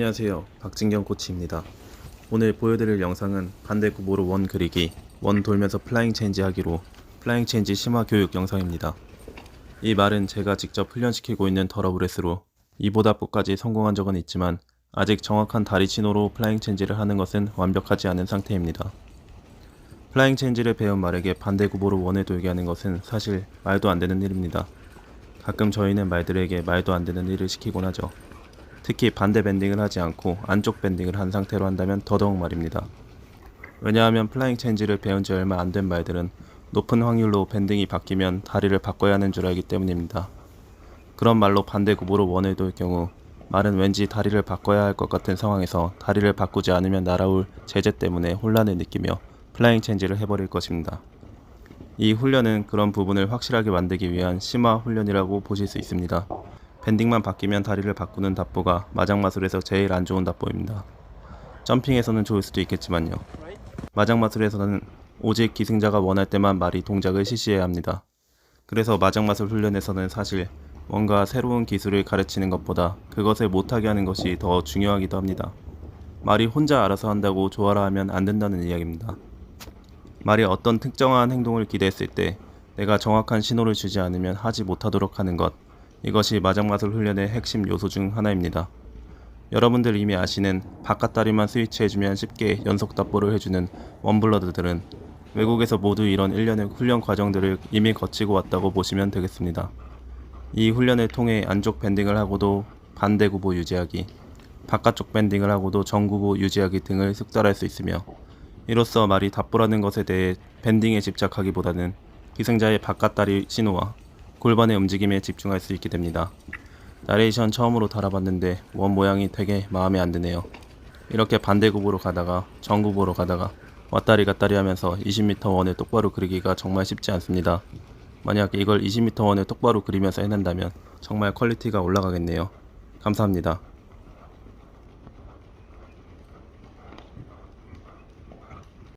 안녕하세요. 박진경 코치입니다. 오늘 보여드릴 영상은 반대 구보로 원 그리기, 원 돌면서 플라잉 체인지 하기로 플라잉 체인지 심화 교육 영상입니다. 이 말은 제가 직접 훈련시키고 있는 더러브레스로 이보다보까지 성공한 적은 있지만 아직 정확한 다리 신호로 플라잉 체인지를 하는 것은 완벽하지 않은 상태입니다. 플라잉 체인지를 배운 말에게 반대 구보로 원을 돌게 하는 것은 사실 말도 안 되는 일입니다. 가끔 저희는 말들에게 말도 안 되는 일을 시키곤 하죠. 특히 반대 밴딩을 하지 않고 안쪽 밴딩을 한 상태로 한다면 더더욱 말입니다. 왜냐하면 플라잉 체인지를 배운 지 얼마 안 된 말들은 높은 확률로 밴딩이 바뀌면 다리를 바꿔야 하는 줄 알기 때문입니다. 그런 말로 반대 원을 돌 경우 말은 왠지 다리를 바꿔야 할 것 같은 상황에서 다리를 바꾸지 않으면 날아올 제재 때문에 혼란을 느끼며 플라잉 체인지를 해버릴 것입니다. 이 훈련은 그런 부분을 확실하게 만들기 위한 심화 훈련이라고 보실 수 있습니다. 밴딩만 바뀌면 다리를 바꾸는 답보가 마장마술에서 제일 안 좋은 답보입니다. 점핑에서는 좋을 수도 있겠지만요. 마장마술에서는 오직 기승자가 원할 때만 말이 동작을 실시해야 합니다. 그래서 마장마술 훈련에서는 사실 뭔가 새로운 기술을 가르치는 것보다 그것을 못하게 하는 것이 더 중요하기도 합니다. 말이 혼자 알아서 한다고 조아라 하면 안 된다는 이야기입니다. 말이 어떤 특정한 행동을 기대했을 때 내가 정확한 신호를 주지 않으면 하지 못하도록 하는 것. 이것이 마장마술 훈련의 핵심 요소 중 하나입니다. 여러분들 이미 아시는 바깥 다리만 스위치해주면 쉽게 연속 답보를 해주는 원블러드들은 외국에서 모두 이런 일련의 훈련 과정들을 이미 거치고 왔다고 보시면 되겠습니다. 이 훈련을 통해 안쪽 밴딩을 하고도 반대 구보 유지하기, 바깥쪽 밴딩을 하고도 정구보 유지하기 등을 숙달할 수 있으며 이로써 말이 답보라는 것에 대해 밴딩에 집착하기보다는 희생자의 바깥다리 신호와 골반의 움직임에 집중할 수 있게 됩니다. 나레이션 처음으로 달아봤는데 원 모양이 되게 마음에 안 드네요. 이렇게 반대 구보로 가다가 정구보로 가다가 왔다리 갔다리 하면서 20m 원을 똑바로 그리기가 정말 쉽지 않습니다. 만약 이걸 20m 원을 똑바로 그리면서 해낸다면 정말 퀄리티가 올라가겠네요. 감사합니다.